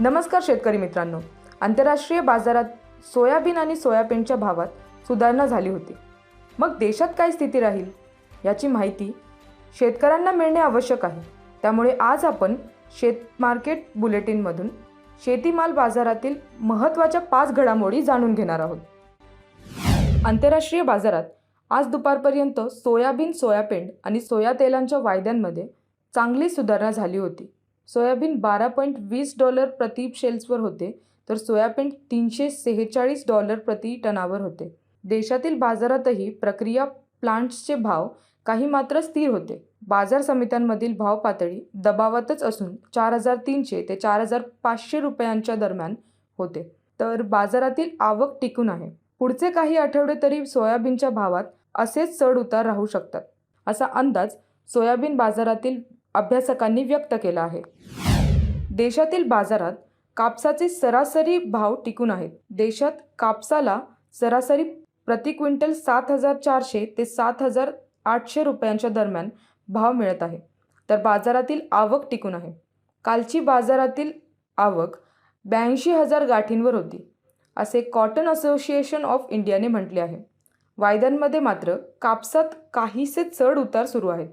नमस्कार शेतकरी मित्रांनो. आंतरराष्ट्रीय बाजारात सोयाबीन आणि सोयाबीनच्या भावात सुधारणा झाली होती. मग देशात काय स्थिती राहील? याची माहिती शेतकऱ्यांना मिळणे आवश्यक आहे. त्यामुळे आज आपण शेत मार्केट बुलेटिनमधून शेतीमाल बाजारातील महत्त्वाच्या पाच घडामोडी जाणून घेणार आहोत. आंतरराष्ट्रीय बाजारात आज दुपारपर्यंत सोयाबीन सोयापेंड आणि सोया तेलांच्या वायद्यांमध्ये चांगली सुधारणा झाली होती. सोयाबीन बारा पॉईंट वीस डॉलर प्रति शेल्सवर होते तर सोयाबीन तीनशे सेहेचाळीस डॉलर प्रति टनावर होते. देशातील बाजारातही प्रक्रिया प्लांट्सचे भाव काही मात्र स्थिर होते. बाजार समित्यांमधील भाव पातळी दबावातच असून चार हजार तीनशे ते चार हजार पाचशे रुपयांच्या दरम्यान होते. तर बाजारातील आवक टिकून आहे. पुढचे काही आठवडे तरी सोयाबीनच्या भावात असेच चढ उतार राहू शकतात. असा अंदाज सोयाबीन बाजारातील अभ्यासकांनी व्यक्त केला आहे. देशातील बाजारात कापसाचे सरासरी भाव टिकून आहेत. देशात कापसाला सरासरी प्रति क्विंटल सात हजार चारशे ते सात हजार आठशे रुपयांच्या दरम्यान भाव मिळत आहे. तर बाजारातील आवक टिकून आहे. कालची बाजारातील आवक ब्याऐंशी हजार गाठींवर होती असे कॉटन असोसिएशन ऑफ इंडियाने म्हटले आहे. वायद्यांमध्ये मात्र कापसात काहीसे चढ उतार सुरू आहेत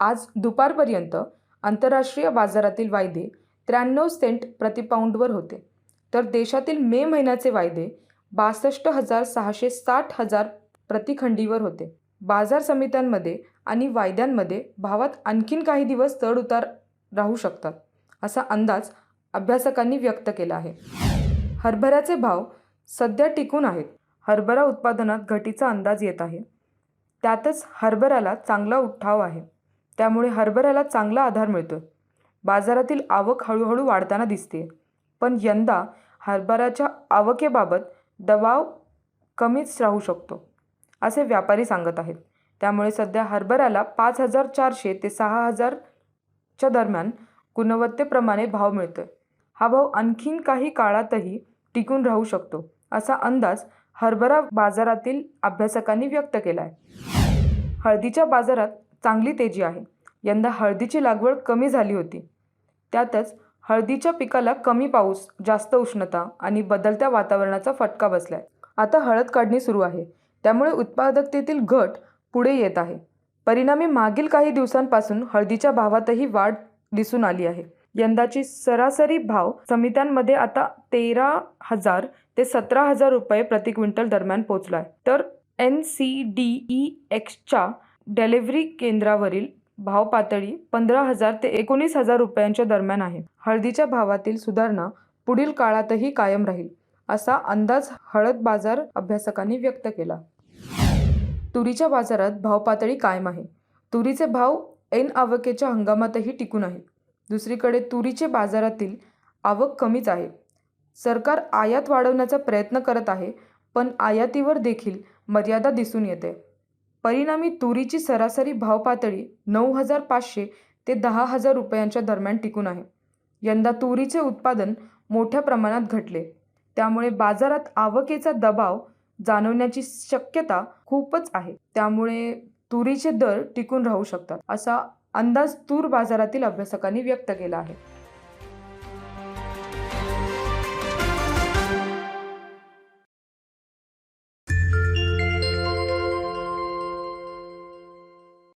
आज दुपारपर्यंत आंतरराष्ट्रीय बाजारातील वायदे त्र्याण्णव सेंट प्रतिपाऊंडवर होते. तर देशातील मे महिन्याचे वायदे बासष्ट हजार सहाशे साठ हजार प्रतिखंडीवर होते. बाजार समित्यांमध्ये आणि वायद्यांमध्ये भावात आणखीन काही दिवस चढ उतार राहू शकतात असा अंदाज अभ्यासकांनी व्यक्त केला आहे. हरभऱ्याचे भाव सध्या टिकून आहेत. हरभरा उत्पादनात घटीचा अंदाज येत आहे. त्यातच हरभऱ्याला चांगला उठाव आहे. त्यामुळे हरभऱ्याला चांगला आधार मिळतो बाजारातील आवक हळूहळू वाढताना दिसते पण यंदा हरभऱ्याच्या आवकेबाबत दबाव कमीच राहू शकतो असे व्यापारी सांगत आहेत. त्यामुळे सध्या हरभऱ्याला पाच हजार चारशे ते सहा हजारच्या दरम्यान गुणवत्तेप्रमाणे भाव मिळतो हा भाव आणखीन काही काळातही टिकून राहू शकतो असा अंदाज हरभरा बाजारातील अभ्यासकांनी व्यक्त केला आहे हळदीच्या बाजारात चांगली तेजी आहे. यंदा हळदीची लागवड कमी झाली होती. त्यातच हळदीच्या पिकाला कमी पाऊस जास्त उष्णता आणि बदलत्या वातावरणाचा फटका बसलाय. आता हळद काढणी सुरू आहे. त्यामुळे उत्पादकतेतील घट पुढे येत आहे. परिणामी मागील काही दिवसांपासून हळदीच्या भावातही वाढ दिसून आली आहे. यंदाची सरासरी भाव समित्यांमध्ये आता तेरा हजार ते सतरा हजार रुपये प्रति क्विंटल दरम्यान पोहोचला आहे तर एन सी डी ई एक्सच्या डिलिव्हरी केंद्रावरील भाव पातळी पंधरा हजार ते एकोणीस हजार रुपयांच्या दरम्यान आहे. हळदीच्या भावातील सुधारणा पुढील काळातही कायम राहील असा अंदाज हळद बाजार अभ्यासकांनी व्यक्त केला. तुरीच्या बाजारात भाव पातळी कायम आहे. तुरीचे भाव ऐन आवकेच्या हंगामातही टिकून आहेत. दुसरीकडे तुरीचे बाजारातील आवक कमीच आहे. सरकार आयात वाढवण्याचा प्रयत्न करत आहे पण आयातीवर देखील मर्यादा दिसून येते. परिणामी तुरीची सरासरी भाव पातळी नऊ हजार पाचशे ते दहा हजार रुपयांच्या दरम्यान टिकून आहे. यंदा तुरीचे उत्पादन मोठ्या प्रमाणात घटले. त्यामुळे बाजारात आवकेचा दबाव जाणवण्याची शक्यता खूपच आहे. त्यामुळे तुरीचे दर टिकून राहू शकतात असा अंदाज तूर बाजारातील अभ्यासकांनी व्यक्त केला आहे.